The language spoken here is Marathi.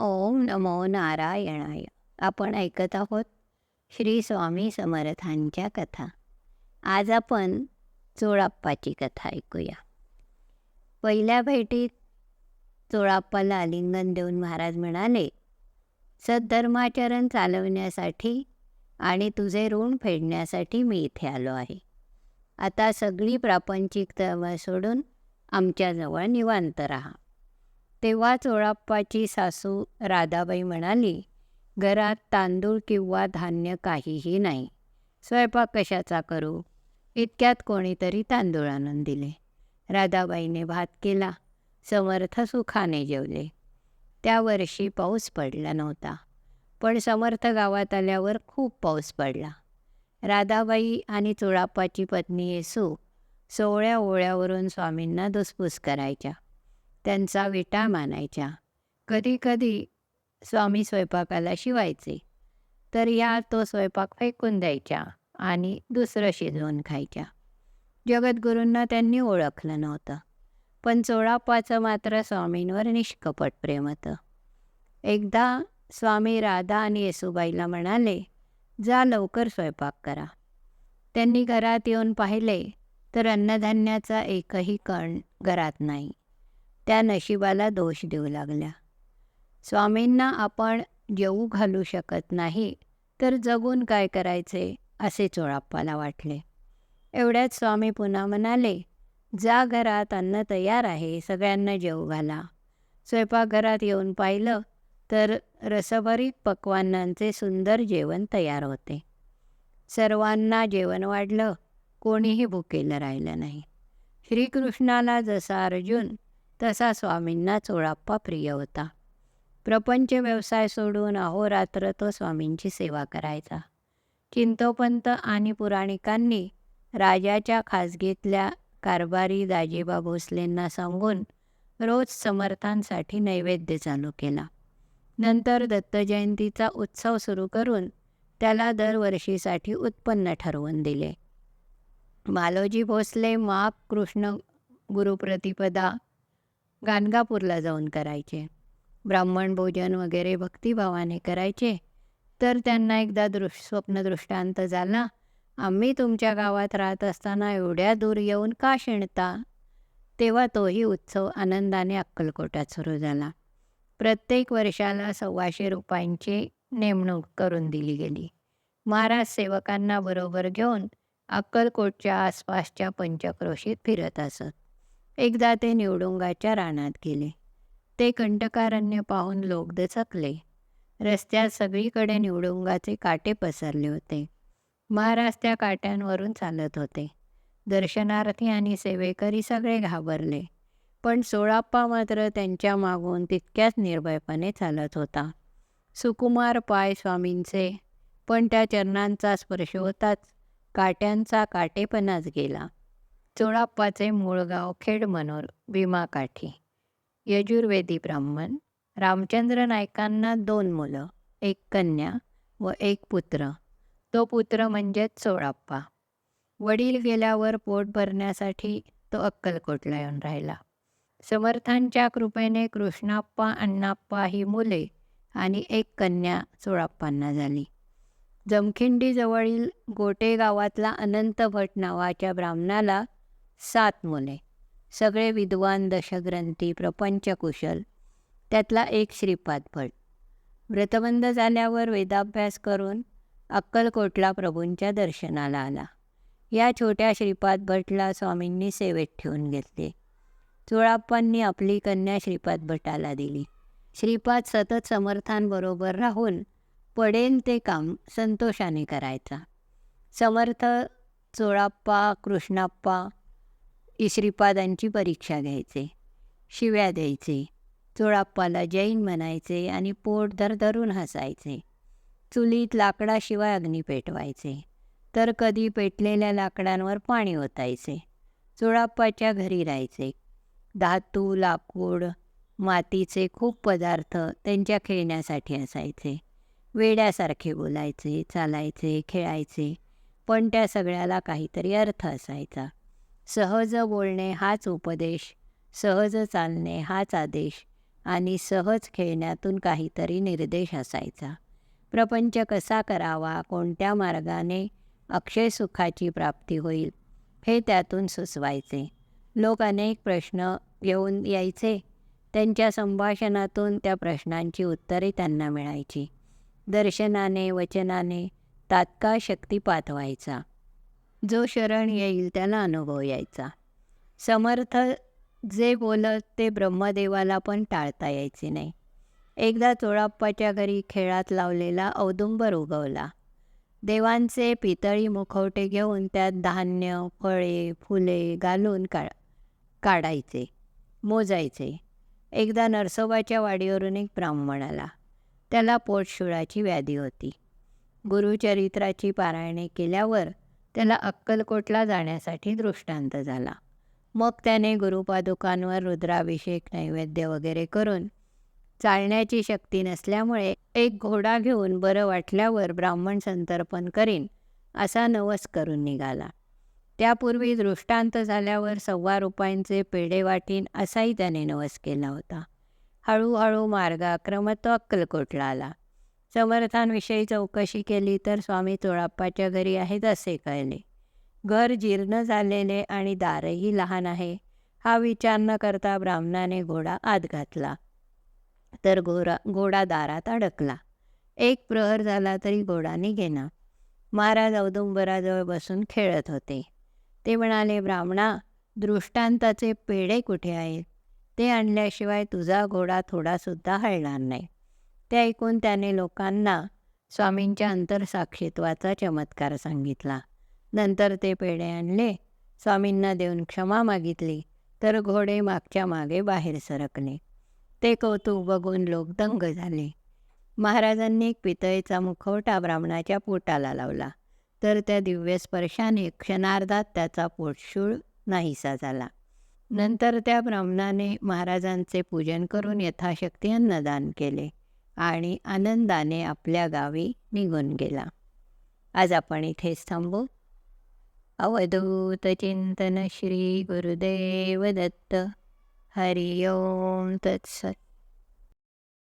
ओम नमो नारायणाय. आपण ऐकत आहोत श्री स्वामी समर्थांच्या कथा. आज आपण चोळाप्पाची कथा ऐकूया. पहिल्या भेटीत चोळाप्पाला आलिंगन देऊन महाराज म्हणाले सद्धर्माचरण चालवण्यासाठी आणि तुझे ऋण फेडण्यासाठी मी इथे आलो आहे. आता सगळी प्रापंचिक तळमळ सोडून आमच्याजवळ निवांत राहा. तेव्हा चोळाप्पाची सासू राधाबाई म्हणाली घरात तांदूळ किंवा धान्य काहीही नाही. स्वयंपाक कशाचा करू? इतक्यात कोणीतरी तांदूळ आणून दिले. राधाबाईने भात केला समर्थ सुखाने जेवले. त्या वर्षी पाऊस पडला नव्हता पण समर्थ गावात आल्यावर खूप पाऊस पडला. राधाबाई आणि चोळाप्पाची पत्नी येसू सोवळ्या ओळ्यावरून स्वामींना धुसफूस करायच्या. त्यांचा विटा मानायच्या. कधीकधी स्वामी स्वयंपाकाला शिवायचे. तर या तो स्वयंपाक फेकून द्यायच्या आणि दुसरं शिजवून खायच्या. जगद्गुरूंना त्यांनी ओळखलं नव्हतं. पण चोळाप्पाचं मात्र स्वामींवर निष्कपट प्रेम होतं. एकदा स्वामी राधा आणि येसुबाईला म्हणाले जा लवकर स्वयंपाक करा. त्यांनी घरात येऊन पाहिले तर अन्नधान्याचा एकही कण घरात नाही. त्या नशिबाला दोष देऊ लागल्या. स्वामींना आपण जेवू घालू शकत नाही तर जगून काय करायचे असे चोळाप्पाला वाटले. एवढ्यात स्वामी पुन्हा म्हणाले जा घरात अन्न तयार आहे सगळ्यांना जेवू घाला. स्वयंपाकघरात येऊन पाहिलं तर रसभरीत पक्वानांचे सुंदर जेवण तयार होते. सर्वांना जेवण वाढलं कोणीही भुकेलं राहिलं नाही. श्रीकृष्णाला जसा अर्जुन तसा स्वामींना चोळाप्पा प्रिय होता. प्रपंच व्यवसाय सोडून अहोरात्र तो स्वामींची सेवा करायचा. चिंतोपंत आणि पुराणिकांनी राजाच्या खाजगीतल्या कारभारी दाजीबा भोसलेंना सांगून रोज समर्थांसाठी नैवेद्य चालू केला. नंतर दत्तजयंतीचा उत्सव सुरू करून त्याला दरवर्षीसाठी उत्पन्न ठरवून दिले. मालोजी भोसले माग कृष्ण गुरुप्रतिपदा गाणगापूरला जाऊन करायचे. ब्राह्मण भोजन वगैरे भक्तिभावाने करायचे. तर त्यांना एकदा दृश स्वप्नदृष्टांत झाला आम्ही तुमच्या गावात राहत असताना एवढ्या दूर येऊन का शिणता? तेव्हा तोही उत्सव आनंदाने अक्कलकोटात सुरू झाला. प्रत्येक वर्षाला सव्वाशे रुपयांची नेमणूक करून दिली गेली. महाराज सेवकांना बरोबर घेऊन अक्कलकोटच्या आसपासच्या पंचक्रोशीत फिरत असत. एकदा ते निवडुंगाच्या रानात गेले. ते कंटकारण्य पाहून लोक दचकले. रस्त्यात सगळीकडे निवडुंगाचे काटे पसरले होते. महाराज त्या काट्यांवरून चालत होते. दर्शनार्थी आणि सेवेकरी सगळे घाबरले. पण सोळाप्पा मात्र त्यांच्या मागून तितक्याच निर्भयपणे चालत होता. सुकुमार पाय स्वामींचे पण त्या चरणांचा स्पर्श होताच काट्यांचा काटेपणाच गेला. चोळाप्पाचे मूळ गाव खेडमनोर भीमाकाठी. यजुर्वेदी ब्राह्मण. रामचंद्र नायकांना दोन मुलं एक कन्या व एक पुत्र. तो पुत्र म्हणजेच चोळाप्पा. वडील गेल्यावर पोट भरण्यासाठी तो अक्कलकोटला येऊन राहिला. समर्थांच्या कृपेने कृष्णाप्पा अण्णाप्पा ही मुले आणि एक कन्या चोळाप्पांना झाली. जमखिंडीजवळील गोटे गावातला अनंत भट नावाच्या ब्राह्मणाला सात मुले. सगळे विद्वान दशग्रंथी प्रपंचकुशल त्यातला एक श्रीपाद भट. व्रतबंध झाल्यावर वेदाभ्यास करून अक्कलकोटला प्रभूंच्या दर्शनाला आला. या छोट्या श्रीपाद भटला स्वामींनी सेवेत ठेवून घेतले. चोळाप्पांनी आपली कन्या श्रीपाद भटाला दिली. श्रीपाद सतत समर्थांबरोबर राहून पडेल ते काम संतोषाने करायचा. समर्थ चोळाप्पा कृष्णाप्पा इश्रीपादांची परीक्षा घ्यायचे शिव्या द्यायचे चोळाप्पाला जैन म्हणायचे आणि पोट धरधरून हसायचे. चुलीत लाकडाशिवाय अग्नी पेटवायचे. तर कधी पेटलेल्या लाकडांवर पाणी ओतायचे. चोळाप्पाच्या घरी राहायचे. धातू लाकूड मातीचे खूप पदार्थ त्यांच्या खेळण्यासाठी असायचे. वेड्यासारखे बोलायचे चालायचे खेळायचे. पण त्या सगळ्याला काहीतरी अर्थ असायचा. सहज बोलणे हाच उपदेश सहज चालणे हाच आदेश आणि सहज खेळण्यातून काहीतरी निर्देश असायचा. प्रपंच कसा करावा कोणत्या मार्गाने अक्षय सुखाची प्राप्ती होईल हे त्यातून सुचवायचे. लोक अनेक प्रश्न घेऊन यायचे. त्यांच्या संभाषणातून त्या प्रश्नांची उत्तरे त्यांना मिळायची. दर्शनाने वचनाने तात्काळ शक्तिपात व्हायचा जो शरण येईल त्याला अनुभव यायचा. समर्थ जे बोलत ते ब्रह्मदेवाला पण टाळता यायचे नाही. एकदा चोळाप्पाच्या घरी खेळात लावलेला औदुंबर उगवला. देवांचे पितळी मुखवटे घेऊन त्यात धान्य फळे फुले घालून का काढायचे मोजायचे. एकदा नरसोबाच्या वाडीवरून एक ब्राह्मण आला. त्याला पोटशुळाची व्याधी होती. गुरुचरित्राची पारायणे केल्यावर त्याला अक्कलकोटला जाण्यासाठी दृष्टांत झाला. मग त्याने गुरुपादुकांवर रुद्राभिषेक नैवेद्य वगैरे करून चालण्याची शक्ती नसल्यामुळे एक घोडा घेऊन बरं वाटल्यावर ब्राह्मण संतर्पण करीन असा नवस करून निघाला. त्यापूर्वी दृष्टांत झाल्यावर सव्वा रुपयांचे पेढे वाटीन असाही त्याने नवस केला होता. हळूहळू मार्गाक्रम तो अक्कलकोटला आला. समर्थांविषयी चौकशी केली तर स्वामी चोळाप्पाच्या घरी आहेत असे कळले. घर जीर्ण झालेले आणि दारही लहान आहे. हा विचार न करता ब्राह्मणाने घोडा आत घातला. तर घोडा घोडा दारात अडकला. एक प्रहर झाला तरी घोडा निघेना. महाराज औदुंबराजवळ बसून खेळत होते. ते म्हणाले ब्राह्मणा दृष्टांताचे पेढे कुठे आहेत? ते आणल्याशिवाय तुझा घोडा थोडासुद्धा हळणार नाही. ते ऐकून त्याने लोकांना स्वामींच्या अंतरसाक्षित्वाचा चमत्कार सांगितला. नंतर ते पेढे आणले. स्वामींना देऊन क्षमा मागितली तर घोडे मागच्या मागे बाहेर सरकले. ते कौतुक बघून लोक दंग झाले. महाराजांनी एक पितळेचा मुखवटा ब्राह्मणाच्या पोटाला लावला तर त्या दिव्य स्पर्शाने क्षणार्धात त्याचा पोटशूळ नाहीसा झाला. नंतर त्या ब्राह्मणाने महाराजांचे पूजन करून यथाशक्ती अन्नदान केले. आणि आनंदाने आपल्या गावी निघून गेला. आज आपण इथेच थांबू. अवधूत चिंतन श्री गुरुदेव दत्त. हरिओम तत्सत.